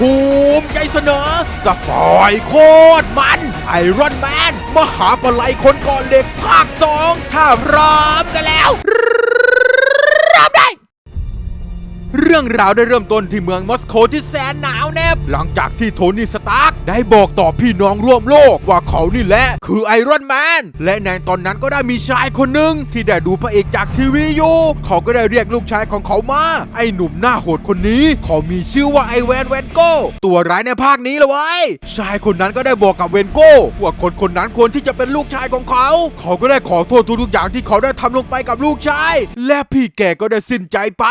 ภูมิใจเสนอสปอยโคตรมัน ไอรอนแมน มหาปลัยคนก่อนเหล็กภาคสองถ้าพร้อมกันแล้ว เรื่องราวได้เริ่มต้นที่เมืองมอสโกที่แสนหนาวแนบ หลังจากที่โทนี่สตาร์กได้บอกต่อพี่น้องร่วมโลกว่าเขานี่แหละ คือไอรอนแมน และในตอนนั้นก็ได้มีชายคนหนึ่งที่ได้ดูพระเอกจากทีวีอยู่ เขาก็ได้เรียกลูกชายของเขามา ไอหนุ่มหน้าโหดคนนี้ เขามีชื่อว่าไอแวนแวนโก้ตัวร้ายในภาคนี้ลยเว้ ชายคนนั้นก็ได้บอกกับเวนโก้ว่าคนคนนั้นควรที่จะเป็นลูกชายของเขา เขาก็ได้ขอโทษทุกๆอย่างที่เขาได้ทำลงไปกับลูกชาย และพี่แกก็ได้สิ้นใจไป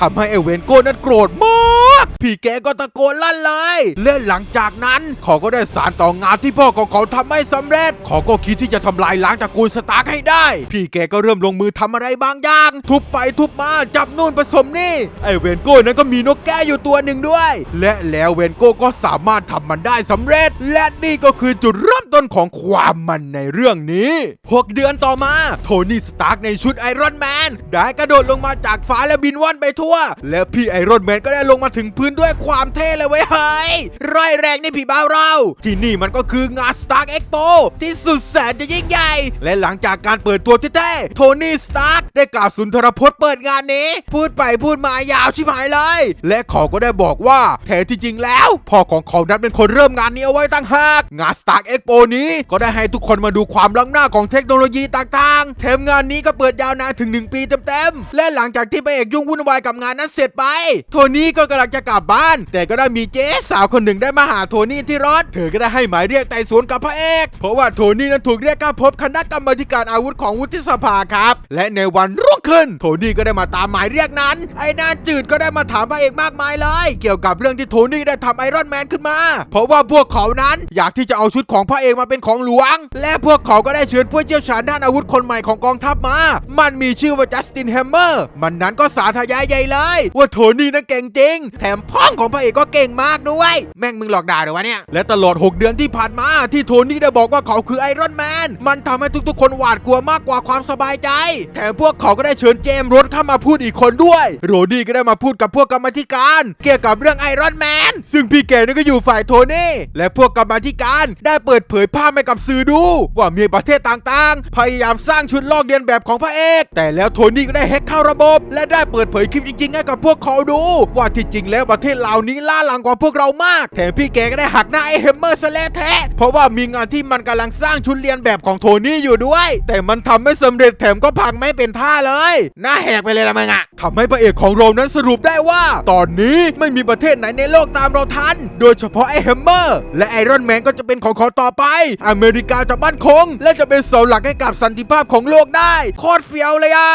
ทำให้ไอเวนโก้นั้นโกรธมา กพี่แกก็ตะโกนลั่นเลย และหลังจากนั้นเขาก็ได้สารต่องานที่พ่อของเขาทำไม่สำเร็จ เขาก็คิดที่จะทำลายล้างตระกูลสตาร์กให้ได้พี่แกก็เริ่มลงมือทำอะไรบางอย่าง ทุบไปทุบมาจับนู่นผสมนี่ ไอเวนโก้นั้นก็มีนกแก้อยู่ตัวหนึ่งด้วย และแล้วเวนโก้ก็สามารถทำมันได้สำเร็จ และนี่ก็คือจุดเริ่มต้นของความมันในเรื่องนี้ 6 เดือนต่อมา โทนี่สตาร์กในชุดไอรอนแมนได้กระโดดลงมาจากฟ้าและบินว่อนไปทั่ว และพี่ไอรอนแมนก็ได้ลงมาถึงพื้นด้วยความเท่เลยเว้ยเฮ้ยร้อยแรงในี่พี่บ้าเรา ที่นี่มันก็คืองานสตาร์กเอ็กโปที่สุดแสนจะยิ่งใหญ่ และหลังจากการเปิดตัวที่เท่โทนี่สตาร์กได้กล่าวสุนทรพจน์เปิดงานนี้ พูดไปพูดมายาวชิบหายเลย และเขาก็ได้บอกว่าแท้ที่จริงแล้ว พ่อของเขานั้นเป็นคนเริ่มงานนี้เอาไว้ตั้งหาก งาน Stark Expo นี้ก็ได้ให้ทุกคนมาดูความล้ำหน้าของเทคโนโลยีต่างๆแถมงานนี้ก็เปิดยาวนานถึง 1 ปีเต็มๆและหลังจากที่พระเอกยุ่งวุ่นวายกับงานนั้นเสร็จไป โทนี่ก็กำลังจะกลับบ้าน แต่ก็ได้มีเจ๊สาวคนหนึ่งได้มาหาโทนี่ที่รถเธอก็ได้ให้หมายเรียกไต่สวนกับพระเอกเพราะว่าโทนี่นั้นถูกเรียกเข้าพบคณะกรรมธิการอาวุธของวุฒิสภาครับ และในวันรุ่งขึ้น โทนี่ก็ได้มาตามหมายเรียกนั้น ไอ้นานจืดก็ได้มาถามพระเอกมากมายเลย เกี่ยวกับเรื่องที่โทนี่ได้ทำไอรอนแมนขึ้นมา เพราะว่าพวกเขานั้นอยากที่จะเอาชุดของพระเอกมาเป็นของหลวง และพวกเขาก็ได้เชิญผู้เชี่ยวชาญด้านอาวุธคนใหม่ของกองทัพมา มันมีชื่อว่าจัสตินแฮมเมอร์มันนั้นก็สาธยายใหญ่เลย ว่าโทนี่นั้นเก่งจริง แถมพ่องของพระเอกก็เก่งมากด้วย แม่งมึงหลอกด่าหรือวะเนี่ย และตลอด 6 เดือนที่ผ่านมาที่โทนี่ได้บอกว่าเขาคือไอรอนแมน มันทำให้ทุกๆ คนหวาดกลัวมากกว่าความสบายใจ แถมพวกเขาก็ได้เชิญเจมส์รดเข้ามาพูดอีกคนด้วย โรดี้ก็ได้มาพูดกับพวกกรรมธิการ เกี่ยวกับเรื่องไอรอนแมน ซึ่งพี่แกนี่ก็อยู่ฝ่ายโทนี่ และพวกกรรมธิการได้เปิดเผยภาพให้กับสื่อดู ว่ามีประเทศต่างๆ พยายามสร้างชุดลอกเลียนแบบของพระเอก แต่แล้วโทนี่ก็ได้แฮ็กเข้าระบบ และได้เปิดเผยคลิปจริงๆให้กับพวกเขาดู ว่าที่จริงแล้วประเทศเหล่านี้ล่าหลังกว่าพวกเรามาก แถมพี่แกก็ได้หักหน้าไอ้เฮมเมอร์ซะแล้วแท้เพราะว่ามีงานที่มันกำลังสร้างชุดเลียนแบบของโทนี่อยู่ด้วย แต่มันทำไม่สำเร็จแถมก็พังไม่เป็นท่าเลยหน้าแหกไปเลยละมึงอะทำให้พระเอกของเรานั้นสรุปได้ว่า ตอนนี้ไม่มีประเทศไหนในโลกตามเราทัน โดยเฉพาะไอ้เฮมเมอร์และไอรอนแมนก็จะเป็นของเขาต่อไป อเมริกาจะมั่นคง และจะเป็นเสาหลักให้กับสันติภาพของโลกได้โคตรเฟี้ยวเลยอะ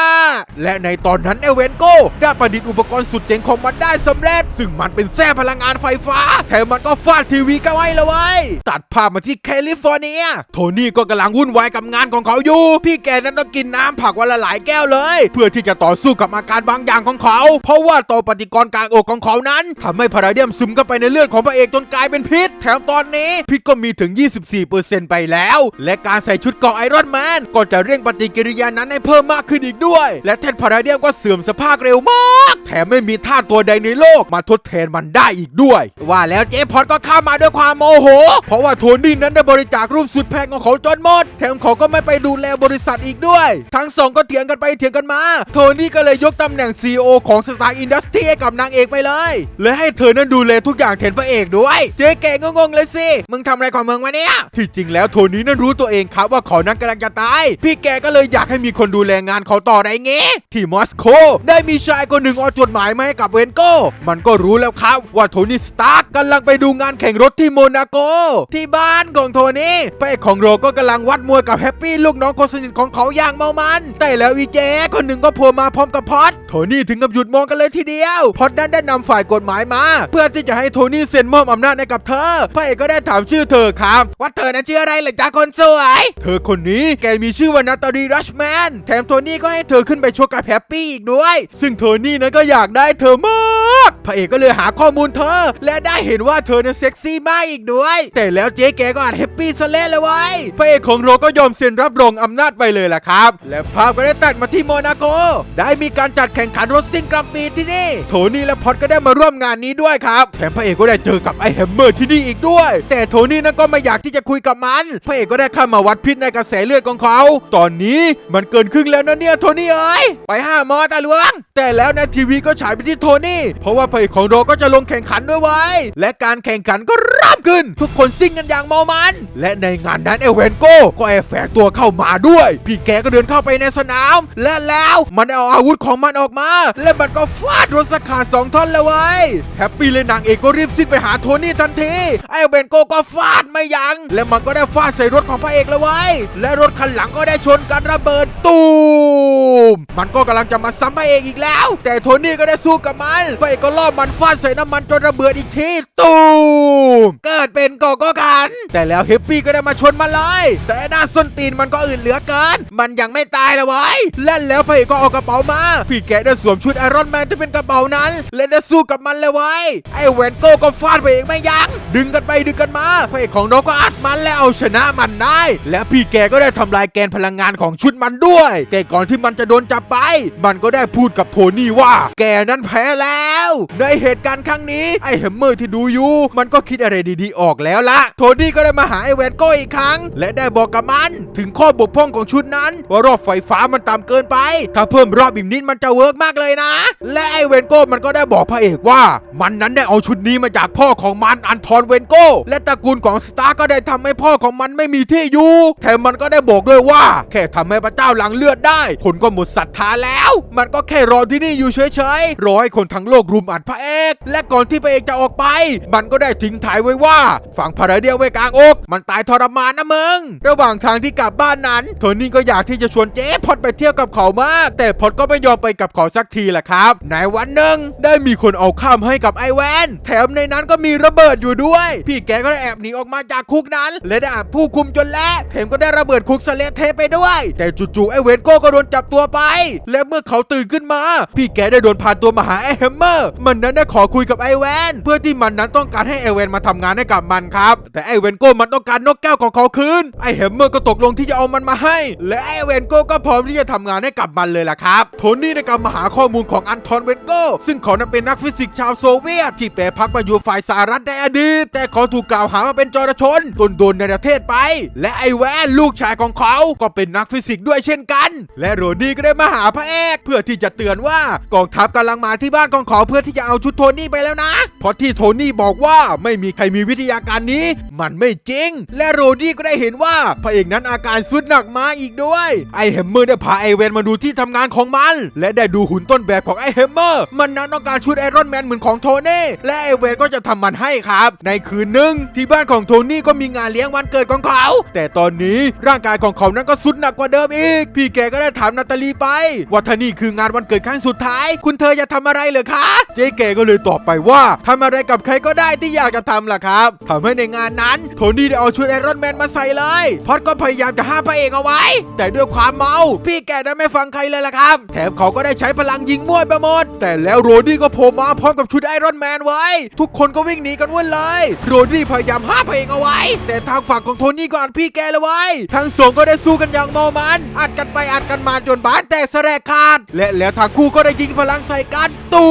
และในตอนนั้นเอเวนโกได้ประดิษฐ์อุปกรณ์สุดเจ๋งของมันได้สำเร็จซึ่งมันเป็นแส้พลังงานไฟฟ้า แถมมันก็ฟาดทีวีก็ไว้ลยเว้ตัดภาพมาที่แคลิฟอร์เนีย โทนี่ก็กำลังวุ่นวายกับงานของเขาอยู่ พี่แกนั้นต้องกินน้ำผักวันละหลายแก้วเลย เพื่อที่จะต่อสู้กับอาการบางอย่างของเขา เพราะว่าต่อปฏิกรณ์กลางอกของเขานั้นทำให้พาราเดียมซึมเข้าไปในเลือดของพระเอกจนกลายเป็นพิษ แถมตอนนี้พิษก็มีถึง 24%ไปแล้ว และการใส่ชุดเกราะไอรอนแมนก็จะเร่งปฏิกิริยานั้นให้เพิ่มมากขึ้นอีกด้วย และแท่นพาราเดียมก็เสื่อมสภาพเร็วมาก แถมไม่มีท่าตัวใดในโลกมาทดแทนมันได้อีกด้วย ว่าแล้วเจพอตก็เข้ามาด้วยความโมโห เพราะว่าโทนี่นั้นได้บริจาครูปสุดแพงของเขาจนหมด แถมเขาก็ไม่ไปดูแลบริษัทอีกด้วย ทั้งสองก็เถียงกันไปเถียงกันมา โทนี่ก็เลยยกตำแหน่ง CEO ของ Star Industry ให้กับนางเอกไปเลย และให้เธอนั้นดูแลทุกอย่างแทนพระเอกด้วย เจ๊แกงงๆเลยสิ มึงทำอะไรของมึงวะเนี่ย ที่จริงแล้วโทนี่นั้นรู้ตัวเองครับว่าเขานั้นกำลังจะตาย พี่แกก็เลยอยากให้มีคนดูแลงานเขาต่อได้เงี้ที่มอสโกได้มีชายคนหนึ่งเอาจดหมายมาให้กับเวนโก้มันก็็รู้แล้วครับว่าโทนี่สตาร์กกำลังไปดูงานแข่งรถที่โมนาโก ที่บ้านของโทนี่พระเอกของโรก็กำลังวัดมวยกับแฮปปี้ลูกน้องคนสนิทของเขาอย่างเมามัน แต่แล้วอีเจคนหนึ่งก็โผล่มาพร้อมกับพอดโทนี่ถึงกับหยุดมองกันเลยทีเดียวพอดนั้นได้นำฝ่ายกฎหมายมา เพื่อที่จะให้โทนี่เซ็นมอบอำนาจให้กับเธอพระเอกก็ได้ถามชื่อเธอครับว่าเธอนั้นชื่ออะไรเหรอจ๊ะคนสวยเธอคนนี้แกมีชื่อว่านาตาลีรัชแมนแถมโทนี่ก็ให้เธอขึ้นไปชกกับแฮปปี้อีกด้วย ซึ่งโทนี่นั้นก็อยากได้เธอมาก พระเอกก็เลยหาข้อมูลเธอ และได้เห็นว่าเธอเนี่ยเซ็กซี่มากอีกด้วย แต่แล้วเจ๊แกก็อ่าจแฮปปี้ซะเล่นเลยว้ยพระเอกของเราก็ยอมเซ็นรับรองอำนาจไปเลยล่ะครับ และภาพก็ได้ตัดมาที่โมนาโก ได้มีการจัดแข่งขันรถซิ่งกลางปีที่นี่ โทนี่และพอดก็ได้มาร่วมงานนี้ด้วยครับแถมพระเอกก็ได้เจอกับไอแฮมเมอร์ที่นี่อีกด้วย แต่โทนี่นั้นก็ไม่อยากที่จะคุยกับมัน พระเอกก็ได้เข้ามาวัดพิษในกระแสเลือดของเขา ตอนนี้มันเกินครึ่งแล้วนะเนี่ยโทนี่เอ้ยไปห้ามอตาหลวง แต่แล้วในทีวีก็ฉายไปที่โทนี่เพราะว่าพระเอกของเราก็จะลงแข่งขันด้วยไว้ และการแข่งขันก็เริ่มขึ้น ทุกคนซิ่งกันอย่างเมามัน และในงานนั้นเอเวนโก้ก็แอบแฝงตัวเข้ามาด้วย พี่แกก็เดินเข้าไปในสนาม และแล้วมันเอาอาวุธของมันออกมา และมันก็ฟาดรถสขาดสองท่อนเลยเว้แฮปปี้เลยนางเอกก็รีบซิ่งไปหาโทนี่ทันทีไอเวนโก้ก็ฟาดไม่ยัง้งและมันก็ได้ฟาดใส่รถของพระเอกเลยเว้และรถคันหลังก็ได้ชนกันระเบิดตูมมันก็กำลังจะมาซ้ำพระเอกอีกแล้ว แต่โทนี่ก็ได้สู้กับมันพระเอกก็ล่อมันฟาดใส่น้ำมันจนระเบิดอีกทีตูมเกิดเป็นกอก็กัน แต่แล้วเฮปปี้ก็ได้มาชนมันเลย แต่หน้าส้นตีนมันก็อื่นเหลือเกิน มันยังไม่ตายเลยเว้ยและแล้วพระเอกก็เอากระเป๋ามา พี่แกได้สวมชุดไอรอนแมนที่เป็นกระเป๋านั้น และได้สู้กับมันเลยเว้ไอแวนโก้ก็ฟาดพระเอกไม่ยัง้งดึงกันไปดึงกันมาพระเอกของเราก็อัดมันและเอาชนะมันได้ และพี่แกก็ได้ทำลายแกนพลังงานของชุดมันด้วย แต่ก่อนที่มันจะโดนจับไป มันก็ได้พูดกับโทนี่ว่า แกนั้นแพ้แล้วในเหตุการณ์ครั้งนี้ไอ้แฮมเมอร์ที่ดูอยู่มันก็คิดอะไรดีๆออกแล้วละโทนี่ก็ได้มาหาไอ้แวนโก้อีกครั้ง และได้บอกกับมัน ถึงข้อบกพร่องของชุดนั้น ว่ารอบไฟฟ้ามันต่ำเกินไป ถ้าเพิ่มรอบอีกนิดมันจะเวิร์กมากเลยนะ และไอ้เวนโก้มันก็ได้บอกพระเอกว่า มันนั้นได้เอาชุดนี้มาจากพ่อของมันอันทอนเวนโก้ และตระกูลของสตาร์ก็ได้ทำให้พ่อของมันไม่มีที่อยู่แถมมันก็ได้บอกด้วยว่า แค่ทำให้พระเจ้าหลังเลือดได้ คนก็หมดศรัทธาแล้ว มันก็แค่รอที่นี่อยู่เฉยๆรอให้คนทั้งโลกรุมอัดพระเอก และก่อนที่พระเอกจะออกไป มันก็ได้ทิ้งถ่ายไว้ว่า ฝั่งพาราเดียไว้กลางอก มันตายทรมานนะมึง ระหว่างทางที่กลับบ้านนั้นโทนี่ก็อยากที่จะชวนเจ๊พอดไปเที่ยวกับเขามาก แต่พอดก็ไม่ยอมไปกับเขาสักทีแหละครับในวันหนึ่งได้มีคนเอาข้ามให้กับไอแวน แถมในนั้นก็มีระเบิดอยู่ด้วย พี่แกก็ได้แอบหนีออกมาจากคุกนั้น และได้อับผู้คุมจนและแถมก็ได้ระเบิดคุกสเลเทไปด้วย แต่จู่ๆไอเวนโก้ก็โดนจับตัวไป และเมื่อเขาตื่นขึ้นมา พี่แกได้โดนพาตัวมาหาไอแฮมเมอร์มันนั้นได้ขอคุยกับไอแวนเพื่อที่มันนั้นต้องการให้ไอแวนมาทำงานให้กับมันครับ แต่ไอเวนโก้มันต้องการนกแก้วของเขาคืนไอแฮมเมอร์ก็ตกลงที่จะเอามันมาให้ และไอเวนโก้ก็พร้อมที่จะทำงานให้กับมันเลยล่ะครับโทนี่ได้กลับมาหาข้อมูลของอันทอนเวนโก้ซึ่งเขานั้นเป็นนักฟิสิกส์ชาวโซเวียต ที่แปรพักมาอยู่ฝ่ายสหรัฐในอดีต แต่เขาถูกกล่าวหาว่าเป็นจรชนตนโดนในประเทศไป และไอแวนลูกชายของเขาก็เป็นนักฟิสิกส์ด้วยเช่นกัน และโรดี้ก็ได้มาหาพระเอกเพื่อที่จะเตือนว่ากองทัพกำลังมาที่บ้านของเขาเพื่อที่จะเอาชุดโทนี่ไปแล้วนะ เพราะที่โทนี่บอกว่าไม่มีใครมีวิทยาการนี้ มันไม่จริง และโรดี้ก็ได้เห็นว่าพระเอกนั้นอาการสุดหนักมาอีกด้วย ไอแฮมเมอร์ได้พาไอเวนมาดูที่ทำงานของมัน และได้ดูหุ่นต้นแบบของไอแฮมเมอร์มันนั้นต้องการชุดไอรอนแมนเหมือนของโทนี่และไอเวนก็จะทำมันให้ครับ ในคืนหนึ่งที่บ้านของโทนี่ก็มีงานเลี้ยงวันเกิดของเขา แต่ตอนนี้ร่างกายของเขานั้นก็สุดหนักกว่าเดิมอีก พี่แกก็ได้ถามนาตาลีไปว่าถ้านี่คืองานวันเกิดครั้งสุดท้าย คุณเธอจะทำอะไรเหรอคะ เจแกก็เลยตอบไปว่าทำอะไรกับใครก็ได้ที่อยากจะทำล่ะครับทำให้ในงานนั้นโทนี่ได้เอาชุดไอรอนแมนมาใส่เลยพอดก็พยายามจะห้ามพระเอกเอาไว้ แต่ด้วยความเมา พี่แกได้ไม่ฟังใครเลยล่ะครับ แถมเขาก็ได้ใช้พลังยิงมั่วไปหมด แต่แล้วโรดี้ก็โผล่มาพร้อมกับชุดไอรอนแมนไว้ ทุกคนก็วิ่งหนีกันวุ่นเลย โรดี้พยายามห้ามพระเอกเอาไว้ แต่ทางฝั่งของโทนี่ก็อัดพี่แกเลยไว้ ทั้งสองก็ได้สู้กันอย่างเมามัน อัดกันไปอัดกันมาจนบ้านแตกแสลกขาดและแล้วทางคู่ก็ได้ยิงพลังใส่กันตู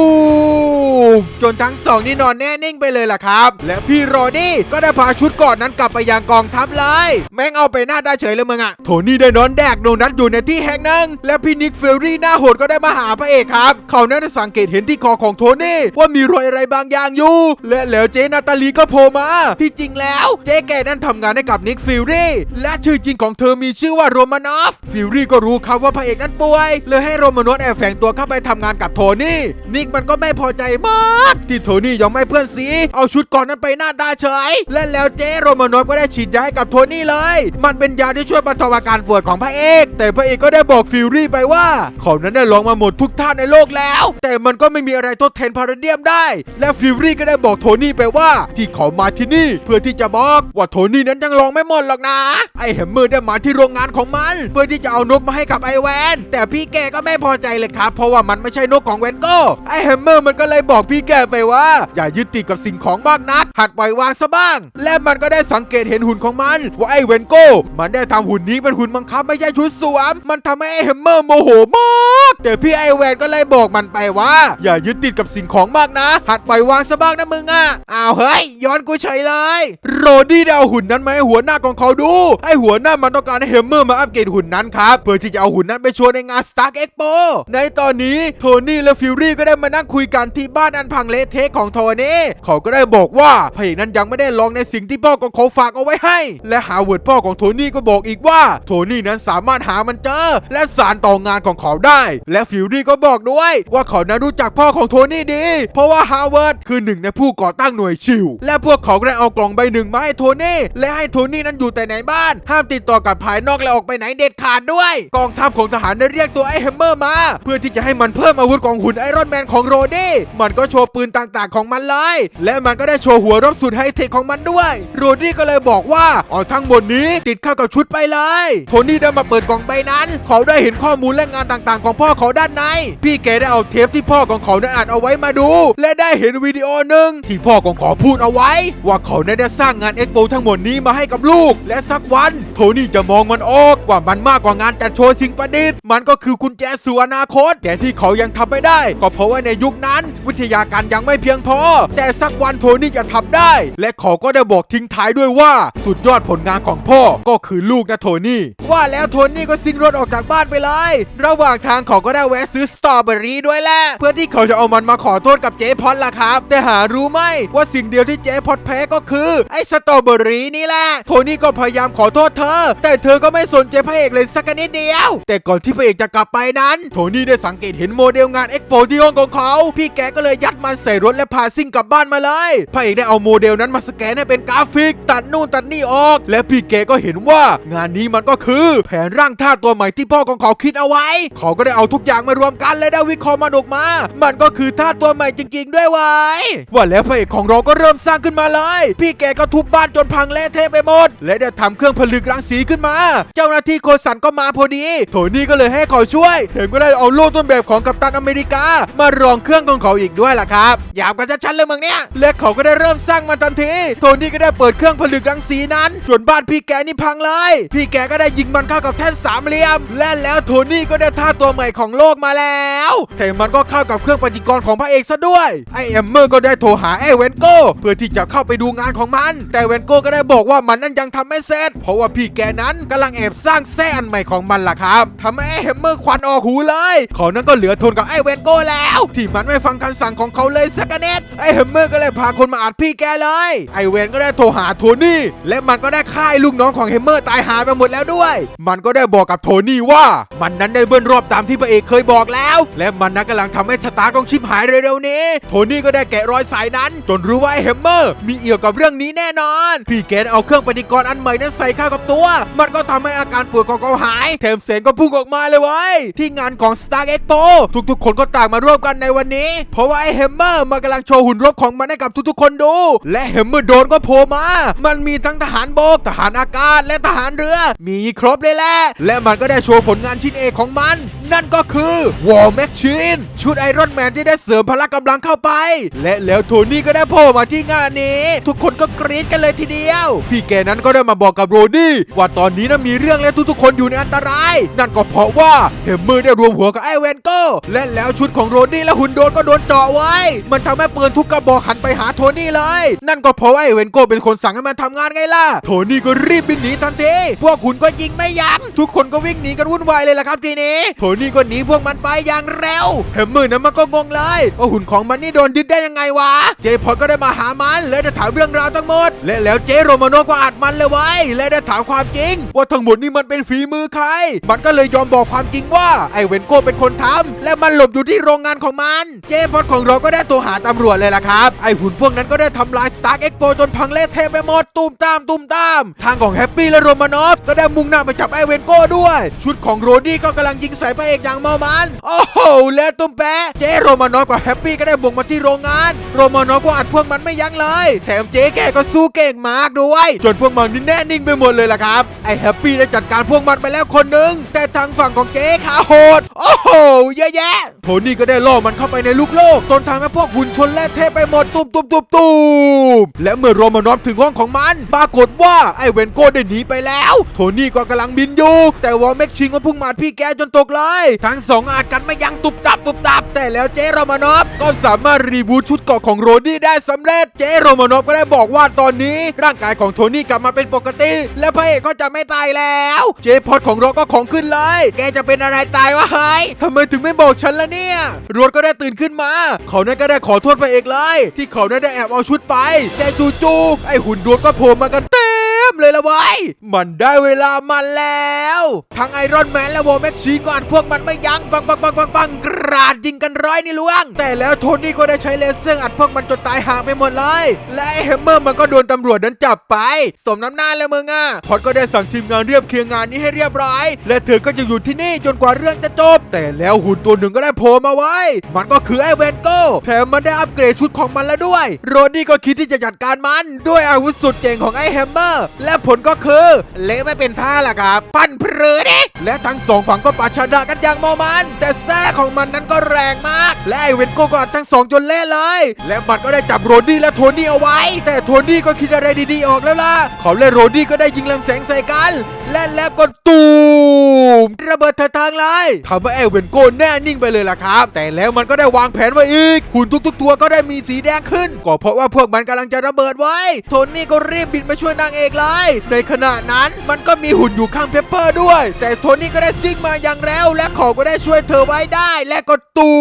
จนทั้งสองนี่นอนแน่นิ่งไปเลยล่ะครับ และพี่โรดี้ก็ได้พาชุดกอนนั้นกลับไปยังกองทัพเลย แม่งเอาไปหน้าได้เฉยเลยมึงอะโทนี่ได้นอนแดกโดนัทอยู่ในที่แห่งหนึ่งและพี่นิกเฟลรี่หน้าโหดก็ได้มาหาพระเอกครับ เขานั้นได้สังเกตเห็นที่คอของโทนี่ว่ามีรอยอะไรบางอย่างอยู่ และแล้วเจนาตาลีก็โผล่มา ที่จริงแล้วเจ๊แกนั้นทำงานให้กับนิกฟิลลี่และชื่อจริงของเธอมีชื่อว่าโรมานอฟฟิลลี่ก็รู้ครับว่าพระเอกนั้นป่วยเลยให้โรมานอฟแอบแฝงตัวเข้าไปทำงานกับโทนี่นิกมันก็ไม่พอใจมากที่โทนี่ยอมไม่เพื่อนสีเอาชุดก่อนนั้นไปหน้าตาเฉย และแล้วเจโรมานอฟก็ได้ฉีดยาให้กับโทนี่เลย มันเป็นยาที่ช่วยบรรเทาอาการปวยของพระเอก แต่พระเอกก็ได้บอกฟิลลี่ไปว่าเขานั้นได้ลองมาหมดทุกท่าในโลกแล้ว แต่มันก็ไม่มีอะไรทดแทนพาราเดียมได้ และฟิลลี่ก็ได้บอกโทนี่ไปว่า ที่เขามาที่นี่เพื่อที่จะบอกว่าโทนี่นั้นยังลองไม่หมดหรอกนะไอแฮมเมอร์ได้มาที่โรงงานของมัน เพื่อที่จะเอานกมาให้กับไอแวน แต่พี่แกก็ไม่พอใจเลยครับเพราะว่ามันไม่ใช่นกของแวนโก้ไอแฮมเมอร์มันก็เลยบอกพี่แกไปว่า อย่ายึดติดกับสิ่งของมากนัก หัดปล่อยวางซะบ้าง และมันก็ได้สังเกตเห็นหุ่นของมัน ว่าไอ้เวนโก้ มันได้ทำหุ่นนี้เป็นหุ่นบังคับไม่ใช่ชุดสวม มันทำให้ไอ้แฮมเมอร์โมโหมากแต่พี่ไอแวนก็เลยบอกมันไปว่า อย่ายึดติดกับสิ่งของมากนะ หัดปล่อยวางซะบ้างนะมึงอะอ้าวเฮ้ยย้อนกูเฉยเลย โรดี้ได้เอาหุ่นนั้นมาให้หัวหน้าของเขาดูไอ้หัวหน้ามันต้องการให้แฮมเมอร์มาอัปเกรดหุ่นนั้นครับเพื่อที่จะเอาหุ่นนั้นไปโชว์ในงาน Stark Expo ในตอนนี้โทนี่และฟิวรี่ก็ได้มานั่งคุยกันที่บ้านอันพังเละเทะของโทนี่เขาก็ได้บอกว่าพระเอกนั้นยังไม่ได้ลองในสิ่งที่พ่อของเขาฝากเอาไว้ให้ และหาเวิร์ดพ่อของโทนี่ก็บอกอีกว่า โทนี่นั้นสามารถหามันเจอ และสารต่องานของเขาได้ และฟิวรี่ก็บอกด้วย ว่าเขานั้นรู้จักพ่อของโทนี่ดี เพราะว่าฮาร์วาร์ดคือหนึ่งในผู้ก่อตั้งหน่วยชิว และพวกเขาก็ได้เอากล่องใบหนึ่งมาให้โทนี่และให้โทนี่นั้นอยู่แต่ในบ้าน ห้ามติดต่อกับภายนอกและออกไปไหนเด็ดขาดด้วย กองทัพของทหารได้เรียกตัวไอ้แฮมเมอร์มา เพื่อที่จะให้มันเพิ่มอาวุธของหุ่นไอรอนแมนของโรดี้มันก็โชว์ปืนต่างๆของมันเลย และมันก็ได้โชว์หัวรบสุดไฮเทคของมันด้วยโรดี้ก็เลยบอกว่าเอาทั้งหมดนี้ติดเข้ากับชุดไปเลยโทนี่ได้มาเปิดกล่องใบนั้น เขาได้เห็นข้อมูลและงานต่างๆ ของพ่อเขาด้านใน พี่แกได้เอาเทปที่พ่อของเขาได้อัดเอาไว้มาดู และได้เห็นวิดีโอหนึ่งที่พ่อของเขาพูดเอาไว้ ว่าเขาได้ได้สร้างงานเอ็กโปทั้งหมดนี้มาให้กับลูก และสักวัน โทนี่จะมองมันออกว่ามันมากกว่างานจัดโชว์สิ่งประดิษฐ์มันก็คือกุญแจสู่อนาคต แต่ที่เขายังทำไม่ได้ ก็เพราะว่าในยุคนั้นวิทยาการยังไม่เพียงพอ แต่สักวันโทนี่จะทำได้ และเขาก็ได้บอกทิ้งท้ายด้วยว่า สุดยอดผลงานของพ่อก็คือลูกนะโทนี่ ว่าแล้วโทนี่ก็ซิ่งรถออกจากบ้านไปเลย ระหว่างทางเขาก็ได้แวะซื้อสตรอเบอรี่ด้วยแหละเพื่อที่เขาจะเอามันมาขอโทษกับเจ๊พอดล่ะครับ แต่หารู้ไหมว่าสิ่งเดียวที่เจ๊พอดแพ้ก็คือ ไอ้สตรอเบอรี่นี่แหละโทนี่ก็พยายามขอโทษเธอ แต่เธอก็ไม่สนใจพระเอกเลยสักนิดเดียว แต่ก่อนที่พระเอกจะกลับไปนั้น โทนี่ได้สังเกตเห็นโมเดลงานเอ็กโปที่ห้องของเขาพี่แกกก็เลยยัดมันใส่รถและพาซิ่งกลับบ้านมาเลยพระเอกได้เอาโมเดลนั้นมาสแกนให้เป็นกราฟิก ตัดนู่นตัดนี่ออก และพี่แกก็เห็นว่า งานนี้มันก็คือ แผนร่างท่าตัวใหม่ที่พ่อของเขาคิดเอาไว้ เขาก็ได้เอาทุกอย่างมารวมกันและได้วิเคราะห์มันออกมา มันก็คือท่าตัวใหม่จริง ๆ ด้วยไว้ยว่าแล้วพระเอกของเราก็เริ่มสร้างขึ้นมาเลย พี่แกก็ทุบบ้านจนพังเละเทะไปหมด และได้ทำเครื่องผลึกรังสีขึ้นมา เจ้าหน้าที่โคสันก็มาพอดีโทนี่ก็เลยให้เขาช่วยเห็นก็ได้เอาโล่ต้นแบบของกัปตันอเมริกามารองเครื่องของเขาอีกด้วยล่ะครับยาวกันชัดๆเลยมึงเนี่ยและเขาก็ได้เริ่มสร้างมันทันทีโทนี่ก็ได้เปิดเครื่องผลึกรังสีนั้นจนบ้านพี่แกนี่พังเลย พี่แกก็ได้ยิงมันเข้ากับแท่นสามเหลี่ยม และแล้วโทนี่ก็ได้ท่าตัวใหม่ของโลกมาแล้วแต่มันก็เข้ากับเครื่องปฏิกรณ์ของพระเอกซะด้วยไอเอมเมอร์ก็ได้โทรหาไอเวนโก้เพื่อที่จะเข้าไปดูงานของมัน แต่เวนโก้ก็ได้บอกว่ามันนั้นยังทำไม่เสร็จ เพราะว่าพี่แกนั้นกำลังแอบสร้างแส้อันใหม่ของมันล่ะครับทำให้ไอเอมเมอร์ควันออกหูเลย เขานั้นก็เหลือทนกับไอเวนโก้แล้ว ที่มันไม่ฟังคำสั่งของเขาเลยสักนิดไอเอมเมอร์ก็เลยพาคนมาอัดพี่แกเลย ไอเวนก็ได้โทรหาโทนี่ และมันก็ได้ฆ่าลูกน้องของเฮมเมอร์ตายหายไปหมดแล้วด้วย มันก็ได้บอกกับโทนี่ว่า มันนั้นได้เบิ้ลรอบตามที่พระเอกเคยบอกแล้ว และมันนั้นกำลังทำให้ชะตาร์ต้องชิบหายเร็วๆนี้ โทนี่ก็ได้แกะรอยสายนั้น จนรู้ว่าไอ้เฮมเมอร์มีเอี่ยวกับเรื่องนี้แน่นอน พี่แกเอาเครื่องปฏิกรณ์อันใหม่นั้นใส่เข้ากับตัว มันก็ทำให้อาการปวดของเขาหายแถมเสียงก็พุ่งออกมาเลยเว้ยที่งานของ Star Expo ทุกๆ คนก็ต่างมาร่วมกันในวันนี้เพราะว่าไอ้เฮมเมอร์มันกำลังโชว์หุ่นรบของมันให้กับทุกๆคนดู และเฮมเมอร์โดนก็โผล่มา มันมีทั้งทหารบก ทหารอากาศ และทหารเรือ มีครบเลยแหละ และมันก็ได้โชว์ผลงานชิ้นเอกของมัน นั่นก็คือวอลแมชชีนชุดไอรอนแมนที่ได้เสริมพละกำลังเข้าไป และแล้วโทนี่ก็ได้โผล่มาที่งานนี้ ทุกคนก็กรี๊ดกันเลยทีเดียว พี่แกนั้นก็ได้มาบอกกับโรดี้ว่าตอนนี้นะมีเรื่องและทุกๆคนอยู่ในอันตราย นั่นก็เพราะว่าเฮมเมอร์ได้รวมหัวกับไอเวนโก้และแล้วชุดของโรดี้และหุ่นโดนก็โดนเจาะไว้ มันทำให้ปืนทุกกระบอกหันไปหาโทนี่เลย นั่นก็เพราะไอเวนโก้เป็นคนสั่งให้มันทำงานไงล่ะ โทนี่ก็รีบบินหนีทันที พวกหุ่นก็ยิงไม่ยั้งทุกคนก็วิ่งหนีกันวุ่นวายเลยล่ะครับทีนี้ โทนี่ก็หนีพวกมันไปอย่างเร็วเฮมเมอร์นั้นมันก็งงเลยว่าหุ่นของมันนี่โดนยึดได้ยังไงวะ เจพอดก็ได้มาหามันและได้ถามเรื่องราวทั้งหมด และแล้วเจโรมาโนก็อัดมันเลยไว้ และได้ถามความจริง ว่าทั้งหมดนี่มันเป็นฝีมือใคร มันก็เลยยอมบอกความจริงว่าไอเวนโก้เป็นคนทำและมันหลบอยู่ที่โรงงานของมัน เจพอดของเราก็ได้โทรหาตำรวจเลยล่ะครับ ไอหุ่นพวกนั้นก็ได้ทำลายสตาร์ e เอ็กโปจนพังเละเทะไปหมดตูมตามตูมตาม ทางของแฮปปี้และโรมานอฟก็ได้มุ่งหน้าไปจับไอเวนโก้ด้วย ชุดของโรดี้ก็กำลังยิงใส่พระเอกอย่างเมามันโอ้โหและตุ้มแปะเจโรมานอฟกับแฮปปี้ก็ได้บุกมาที่โรงงาน โรมานอฟก็อัดพวกมันไม่ยั้งเลย แถมเจ๊แกก็สู้เก่งมากด้วย จนพวกมันนี่แน่นิ่งไปหมดเลยล่ะครับไอแฮปปี้ได้จัดการพวกมันไปแล้วคนหนึ่งแต่ทางฝั่งของเจ๊ขาโหดโอ้โหเยอะแยะโทนี่ก็ได้ล่อมันเข้าไปในลูกโลกจนทำให้พวกหุ่นชนและเทพไปหมดตุบตุบตุบตุบและเมื่อโรมานอฟถึงห้องของมันปรากฏว่าไอเวนโก้ได้หนีไปแล้ว โทนี่ก็กำลังบินอยู่ แต่วอลเม็กชิงก็พุ่งมาพี่แกจนตกเลย ทั้งสองอาจกันไม่ยั้งตุบตับตุบตับ แต่แล้วเจโรมานอฟก็สามารถรีบูทชุดเกราะของโรดี้ได้สำเร็จ เจโรมานอฟก็ได้บอกว่าตอนนี้ ร่างกายของโทนี่กลับมาเป็นปกติ และพระเอกก็จะไม่ตายแล้ว เจพอดของเราก็ของขึ้นเลย แกจะเป็นอะไรตายวะเฮ้ยทำไมถึงไม่บอกฉันล่ะเนี่ยโรดก็ได้ตื่นขึ้นมาเขานั้นก็ได้ขอโทษพระเอกเลย ที่เขานั้นได้แอบเอาชุดไป แต่จู่ๆไอ้หุ่นโรดก็โผล่มากันเต มเลยละเว้ยมันได้เวลามันแล้ว ทั้งไอรอนแมนและวอลแม็กซีนก็อัดพวกมันไม่ยั้งปังปังปังปังปังกราดยิงกันร้อยนี่ลวง แต่แล้วโทนี่ก็ได้ใช้เลเซอร์อัดพวกมันจนตายห่างไปหมดเลย และไอแฮมเมอร์มันก็โดนตำรวจนั้นจับไป สมน้ำหน้าเลยมึงอะพอดก็ได้สั่งทีมงานเรียบเคียร์งานนี้ให้เรียบร้อย และเธอก็จะอยู่ที่นี่จนกว่าเรื่องจะจบ แต่แล้วหุ่นตัวหนึ่งก็ได้โผล่มาไว้ มันก็คือไอเวนโก้แถมมันได้อัปเกรดชุดของมันแล้วด้วย โรดี้ก็คิดที่จะจัดการมัน ด้วยอาวุธสุดเจ๋งของไอแฮมเมอร์และผลก็คือเละไม่เป็นท่าล่ะครับ ปั้นเพลือดิและทั้งสองฝั่งก็ปาชาดากันอย่างเมามัน แต่แท้ของมันนั้นก็แรงมาก และไอเวนโก้ก็อัดทั้งสองจนเละเลย และมันก็ได้จับโรดี้และโทนี่เอาไว้ แต่โทนี่ก็คิดอะไรดีๆออกแล้วล่ะเขาและโรดี้ก็ได้ยิงลำแสงใส่กัน และแล้วก็ตูมระเบิดทางเลยทำให้ไอเวนโก้แน่นิ่งไปเลยล่ะครับ แต่แล้วมันก็ได้วางแผนไว้อีกหุ่นทุกๆ ตัวก็ได้มีสีแดงขึ้น ก็เพราะว่าพวกมันกำลังจะระเบิดไว้ โทนี่ก็รีบบินมาช่วยนางเอกเลย ในขณะนั้นมันก็มีหุ่นอยู่ข้างเพปเปอร์ด้วย แต่โทนี่ก็ได้ซิ่งมาอย่างเร็วและเขาก็ได้ช่วยเธอไว้ได้ และก็ตู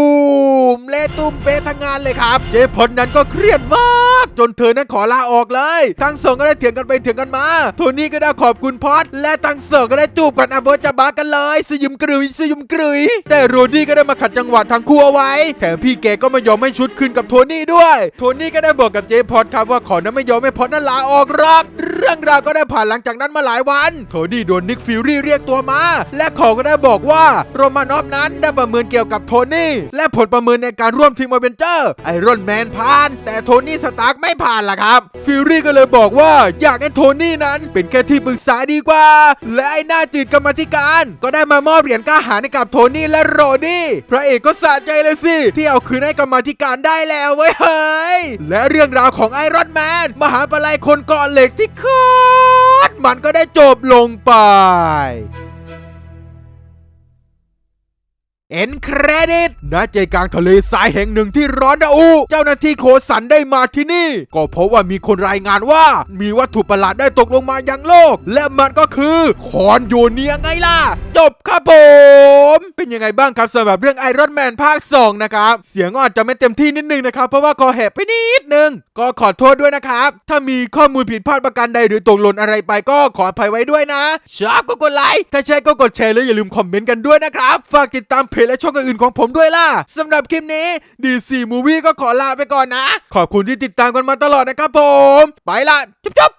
มเละตุ้มเปะทั้งงานเลยครับ เจพอนนั้นก็เครียดมาก จนเธอนั้นขอลาออกเลย ทั้งสองก็ได้เถียงกันไปเถียงกันมา โทนี่ก็ได้ขอบคุณพอดและทั้งสองก็ได้จูบกันอาโบจะบากันเลยสยุมกรุยสยุมกรุยแต่โรดี้ก็ได้มาขัดจังหวะทั้งคู่เอาไว้ แถมพี่แกก็ไม่ยอมให้ชุดคืนกับโทนี่ด้วย โทนี่ก็ได้บอกกับเจพอดครับว่าขอนั้นไม่ยอมให้พอดนั้นลาออกรอกเรื่องราก็ได้ผ่านหลังจากนั้นมาหลายวัน โทนี่โดนนิกฟิลลี่เรียกตัวมา และเขาก็ได้บอกว่าโรมานอฟนั้นได้ประเมินเกี่ยวกับโทนี่และผลประเมินในการร่วมทีมอเวนเจอร์ไอรอนแมนผ่าน แต่โทนี่สตาร์กไม่ผ่านล่ะครับฟิลลี่ก็เลยบอกว่าอยากให้โทนี่นั้นเป็นแค่ที่ปรึกษาดีกว่า และไอหน้าจืดกรรมธิการ ก็ได้มามอบเหรียญกล้าหาญให้กับโทนี่และโรดี้พระเอกก็สะใจเลยสิ ที่เอาคืนให้กรรมธิการได้แล้วเว้ยเฮ้ยและเรื่องราวของไอรอนแมนมหาปลัยคนเกาะเหล็กที่โคตด มันก็ได้จบลงไป เอ็นเครดิตณใจกลางทะเลทรายแห่งหนึ่งที่ร้อนระอุ เจ้าหน้าที่โคสันได้มาที่นี่ ก็เพราะว่ามีคนรายงานว่า มีวัตถุประหลาดได้ตกลงมายังโลก และมันก็คือคอนโยเนียไงล่ะ จบครับผม เป็นยังไงบ้างครับสำหรับเรื่องไอรอนแมนภาค 2 นะครับ เสียงอาจจะไม่เต็มที่นิดนึงนะครับ เพราะว่าคอแหบไปนิดนึง ก็ขอโทษด้วยนะครับ ถ้ามีข้อมูลผิดพลาดประการใดหรือตกหล่นอะไรไปก็ขออภัยไว้ด้วยนะชอบก็กดไลค์ถ้าใช่ก็กดแชร์แล้วอย่าลืมคอมเมนต์กันด้วยนะครับฝากติดตามเพจและช่องอื่นๆของผมด้วยล่ะสำหรับคลิปนี้ DC Movie ก็ขอลาไปก่อนนะ ขอบคุณที่ติดตามกันมาตลอดนะครับผม ไปละจุ๊บ